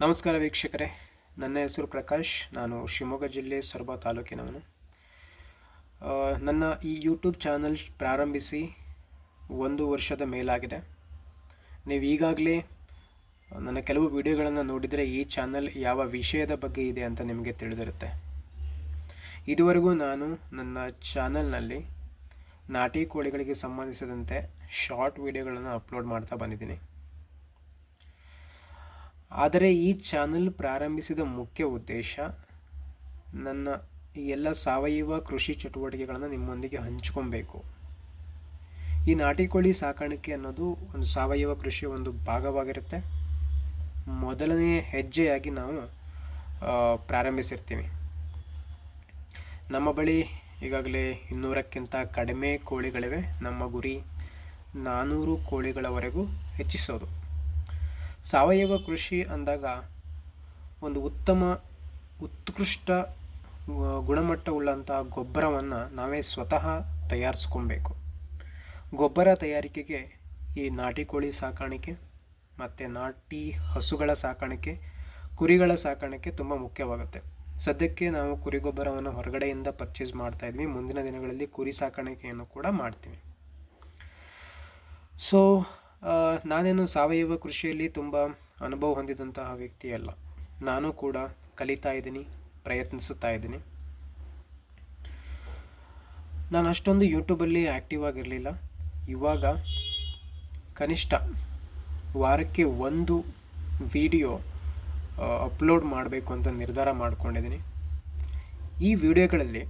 ನಮಸ್ಕಾರ ವೀಕ್ಷಕರೇ. ನನ್ನ ಹೆಸರು ಪ್ರಕಾಶ್. ನಾನು ಶಿವಮೊಗ್ಗ ಜಿಲ್ಲೆ ಸೊರಬ ತಾಲೂಕಿನವನು. ನನ್ನ ಈ ಯೂಟ್ಯೂಬ್ ಚಾನಲ್ ಪ್ರಾರಂಭಿಸಿ ಒಂದು ವರ್ಷದ ಮೇಲಾಗಿದೆ. ನೀವು ಈಗಾಗಲೇ ನನ್ನ ಕೆಲವು ವಿಡಿಯೋಗಳನ್ನು ನೋಡಿದರೆ ಈ ಚಾನಲ್ ಯಾವ ವಿಷಯದ ಬಗ್ಗೆ ಇದೆ ಅಂತ ನಿಮಗೆ ತಿಳಿದಿರುತ್ತೆ. ಇದುವರೆಗೂ ನಾನು ನನ್ನ ಚಾನಲ್ನಲ್ಲಿ ನಾಟಿ ಕೋಳಿಗಳಿಗೆ ಸಂಬಂಧಿಸಿದಂತೆ ಶಾರ್ಟ್ ವಿಡಿಯೋಗಳನ್ನು ಅಪ್ಲೋಡ್ ಮಾಡ್ತಾ ಬಂದಿದ್ದೀನಿ. ಆದರೆ ಈ ಚಾನಲ್ ಪ್ರಾರಂಭಿಸಿದ ಮುಖ್ಯ ಉದ್ದೇಶ ನನ್ನ ಈ ಎಲ್ಲ ಸಾವಯವ ಕೃಷಿ ಚಟುವಟಿಕೆಗಳನ್ನು ನಿಮ್ಮೊಂದಿಗೆ ಹಂಚ್ಕೊಬೇಕು. ಈ ನಾಟಿ ಕೋಳಿ ಸಾಕಾಣಿಕೆ ಅನ್ನೋದು ಒಂದು ಸಾವಯವ ಕೃಷಿಯ ಒಂದು ಭಾಗವಾಗಿರುತ್ತೆ. ಮೊದಲನೇ ಹೆಜ್ಜೆಯಾಗಿ ನಾವು ಪ್ರಾರಂಭಿಸಿರ್ತೀವಿ. ನಮ್ಮ ಬಳಿ ಈಗಾಗಲೇ ಇನ್ನೂರಕ್ಕಿಂತ ಕಡಿಮೆ ಕೋಳಿಗಳಿವೆ. ನಮ್ಮ ಗುರಿ ನಾನ್ನೂರು ಕೋಳಿಗಳವರೆಗೂ ಹೆಚ್ಚಿಸೋದು. ಸಾವಯವ ಕೃಷಿ ಅಂದಾಗ ಒಂದು ಉತ್ತಮ, ಉತ್ಕೃಷ್ಟ ಗುಣಮಟ್ಟ ಗುಣಮಟ್ಟವುಳ್ಳಂಥ ಗೊಬ್ಬರವನ್ನು ನಾವೇ ಸ್ವತಃ ತಯಾರಿಸ್ಕೊಬೇಕು ಗೊಬ್ಬರ ತಯಾರಿಕೆಗೆ ಈ ನಾಟಿ ಕೋಳಿ ಸಾಕಾಣಿಕೆ ಮತ್ತು ನಾಟಿ ಹಸುಗಳ ಸಾಕಾಣಿಕೆ, ಕುರಿಗಳ ಸಾಕಾಣಿಕೆ ತುಂಬ ಮುಖ್ಯವಾಗುತ್ತೆ. ಸದ್ಯಕ್ಕೆ ನಾವು ಕುರಿ ಗೊಬ್ಬರವನ್ನು ಹೊರಗಡೆಯಿಂದ ಪರ್ಚೇಸ್ ಮಾಡ್ತಾ ಇದ್ವಿ. ಮುಂದಿನ ದಿನಗಳಲ್ಲಿ ಕುರಿ ಸಾಕಾಣಿಕೆಯನ್ನು ಕೂಡ ಮಾಡ್ತೀವಿ. ಸೊ ನಾನೇನು ಸಾವಯವ ಕೃಷಿಯಲ್ಲಿ ತುಂಬ ಅನುಭವ ಹೊಂದಿದಂತಹ ವ್ಯಕ್ತಿಯಲ್ಲ ನಾನು ಕೂಡ ಕಲಿತಾ ಇದ್ದೀನಿ, ಪ್ರಯತ್ನಿಸುತ್ತಾ ಇದ್ದೀನಿ. ನಾನು ಅಷ್ಟೊಂದು ಯೂಟ್ಯೂಬಲ್ಲಿ ಆ್ಯಕ್ಟಿವ್ ಆಗಿರಲಿಲ್ಲ. ಇವಾಗ ಕನಿಷ್ಠ ವಾರಕ್ಕೆ ಒಂದು ವಿಡಿಯೋ ಅಪ್ಲೋಡ್ ಮಾಡಬೇಕು ಅಂತ ನಿರ್ಧಾರ ಮಾಡಿಕೊಂಡಿದ್ದೀನಿ. ಈ ವಿಡಿಯೋಗಳಲ್ಲಿ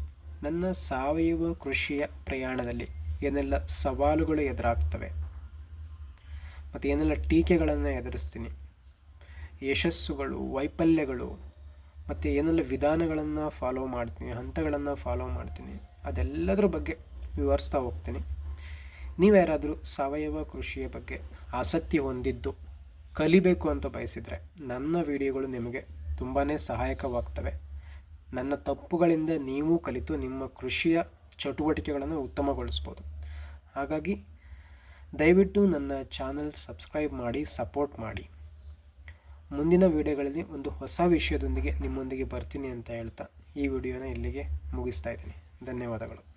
ನನ್ನ ಸಾವಯವ ಕೃಷಿಯ ಪ್ರಯಾಣದಲ್ಲಿ ಏನೆಲ್ಲ ಸವಾಲುಗಳು ಎದುರಾಗ್ತವೆ ಮತ್ತು ಏನೆಲ್ಲ ಟೀಕೆಗಳನ್ನು ಎದುರಿಸ್ತೀನಿ. ಯಶಸ್ಸುಗಳು, ವೈಫಲ್ಯಗಳು, ಮತ್ತು ಏನೆಲ್ಲ ವಿಧಾನಗಳನ್ನು ಫಾಲೋ ಮಾಡ್ತೀನಿ, ಹಂತಗಳನ್ನು ಫಾಲೋ ಮಾಡ್ತೀನಿ, ಅದೆಲ್ಲದರ ಬಗ್ಗೆ ವಿವರಿಸ್ತಾ ಹೋಗ್ತೀನಿ. ನೀವು ಯಾರಾದರೂ ಸಾವಯವ ಕೃಷಿಯ ಬಗ್ಗೆ ಆಸಕ್ತಿ ಹೊಂದಿದ್ದು, ಕಲಿಬೇಕು ಅಂತ ಬಯಸಿದರೆ ನನ್ನ ವಿಡಿಯೋಗಳು ನಿಮಗೆ ತುಂಬಾ ಸಹಾಯಕವಾಗ್ತವೆ. ನನ್ನ ತಪ್ಪುಗಳಿಂದ ನೀವು ಕಲಿತು ನಿಮ್ಮ ಕೃಷಿಯ ಚಟುವಟಿಕೆಗಳನ್ನು ಉತ್ತಮಗೊಳಿಸ್ಬೋದು. ಹಾಗಾಗಿ ದಯವಿಟ್ಟು ನನ್ನ ಚಾನಲ್ ಸಬ್ಸ್ಕ್ರೈಬ್ ಮಾಡಿ, ಸಪೋರ್ಟ್ ಮಾಡಿ. ಮುಂದಿನ ವಿಡಿಯೋಗಳಲ್ಲಿ ಒಂದು ಹೊಸ ವಿಷಯದೊಂದಿಗೆ ನಿಮ್ಮೊಂದಿಗೆ ಬರ್ತೀನಿ ಅಂತ ಹೇಳ್ತಾ ಈ ವಿಡಿಯೋನ ಇಲ್ಲಿಗೆ ಮುಗಿಸ್ತಾ ಇದ್ದೀನಿ. ಧನ್ಯವಾದಗಳು.